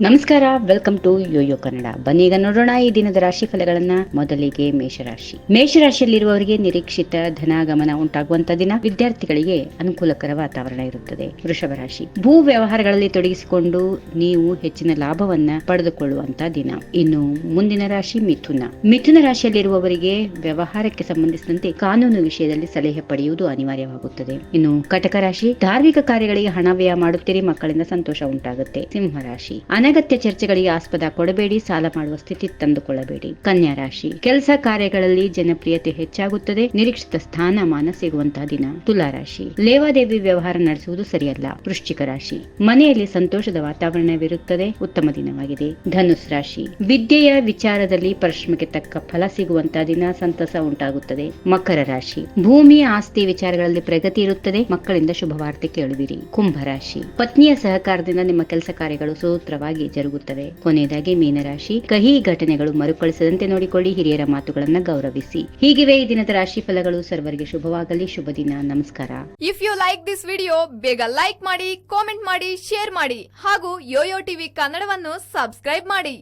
ನಮಸ್ಕಾರ welcome to Yoyo Kannada ಬನ್ನಿ ಈಗ ನೋಡೋಣ ಈ ದಿನದ ರಾಶಿ ಫಲಗಳನ್ನ ಮೊದಲಿಗೆ ಮೇಷರಾಶಿ. ಮೇಷರಾಶಿಯಲ್ಲಿರುವವರಿಗೆ ನಿರೀಕ್ಷಿತ ಧನಾಗಮನ ಉಂಟಾಗುವಂತ ದಿನ. ವಿದ್ಯಾರ್ಥಿಗಳಿಗೆ ಅನುಕೂಲಕರ ವಾತಾವರಣ ಇರುತ್ತದೆ. ವೃಷಭ ರಾಶಿ. ಭೂ ವ್ಯವಹಾರಗಳಲ್ಲಿ ತೊಡಗಿಸಿಕೊಂಡು ನೀವು ಹೆಚ್ಚಿನ ಲಾಭವನ್ನ ಪಡೆದುಕೊಳ್ಳುವಂತ ದಿನ. ಇನ್ನು ಮುಂದಿನ ರಾಶಿ ಮಿಥುನ. ಮಿಥುನ ರಾಶಿಯಲ್ಲಿರುವವರಿಗೆ ವ್ಯವಹಾರಕ್ಕೆ ಸಂಬಂಧಿಸಿದಂತೆ ಕಾನೂನು ವಿಷಯದಲ್ಲಿ ಸಲಹೆ ಪಡೆಯುವುದು ಅನಿವಾರ್ಯವಾಗುತ್ತದೆ. ಇನ್ನು ಕಟಕ ರಾಶಿ. ಧಾರ್ಮಿಕ ಕಾರ್ಯಗಳಿಗೆ ಹಣ ವ್ಯಯ ಮಾಡುತ್ತೀರಿ, ಮಕ್ಕಳಿಂದ ಸಂತೋಷ ಉಂಟಾಗುತ್ತೆ. ಸಿಂಹ ರಾಶಿ. ಅನಗತ್ಯ ಚರ್ಚೆಗಳಿಗೆ ಆಸ್ಪದ ಕೊಡಬೇಡಿ, ಸಾಲ ಮಾಡುವ ಸ್ಥಿತಿ ತಂದುಕೊಳ್ಳಬೇಡಿ. ಕನ್ಯಾ ರಾಶಿ, ಕೆಲಸ ಕಾರ್ಯಗಳಲ್ಲಿ ಜನಪ್ರಿಯತೆ ಹೆಚ್ಚಾಗುತ್ತದೆ, ನಿರೀಕ್ಷಿತ ಸ್ಥಾನಮಾನ ಸಿಗುವಂತಹ ದಿನ. ತುಲಾ ರಾಶಿ, ಲೇವಾದೇವಿ ವ್ಯವಹಾರ ನಡೆಸುವುದು ಸರಿಯಲ್ಲ. ವೃಶ್ಚಿಕ ರಾಶಿ, ಮನೆಯಲ್ಲಿ ಸಂತೋಷದ ವಾತಾವರಣವಿರುತ್ತದೆ, ಉತ್ತಮ ದಿನವಾಗಿದೆ. ಧನುಸ್ ರಾಶಿ, ವಿದ್ಯೆಯ ವಿಚಾರದಲ್ಲಿ ಪರಿಶ್ರಮಕ್ಕೆ ತಕ್ಕ ಫಲ ಸಿಗುವಂತಹ ದಿನ, ಸಂತಸ ಉಂಟಾಗುತ್ತದೆ. ಮಕರ ರಾಶಿ, ಭೂಮಿ ಆಸ್ತಿ ವಿಚಾರಗಳಲ್ಲಿ ಪ್ರಗತಿ ಇರುತ್ತದೆ, ಮಕ್ಕಳಿಂದ ಶುಭವಾರ್ತೆ ಕೇಳುವಿರಿ. ಕುಂಭ ರಾಶಿ, ಪತ್ನಿಯ ಸಹಕಾರದಿಂದ ನಿಮ್ಮ ಕೆಲಸ ಕಾರ್ಯಗಳು ಸೂತ್ರವಾಗಿ ಜರುಗುತ್ತವೆ. ಕೊನೆಯದಾಗಿ ಮೀನರಾಶಿ, ಕಹಿ ಘಟನೆಗಳು ಮರುಕಳಿಸದಂತೆ ನೋಡಿಕೊಳ್ಳಿ ಹಿರಿಯರ ಮಾತುಗಳನ್ನು ಗೌರವಿಸಿ. ಹೀಗಿವೆ ಈ ದಿನದ ರಾಶಿ ಫಲಗಳು. ಸರ್ವರಿಗೆ ಶುಭವಾಗಲಿ, ಶುಭ ದಿನ. ನಮಸ್ಕಾರ. If you like this video ಬೇಗ ಲೈಕ್ ಮಾಡಿ ಕಾಮೆಂಟ್ ಮಾಡಿ ಶೇರ್ ಮಾಡಿ ಹಾಗೂ ಯೋಯೋ ಟಿವಿ ಕನ್ನಡವನ್ನು ಸಬ್ಸ್ಕ್ರೈಬ್ ಮಾಡಿ.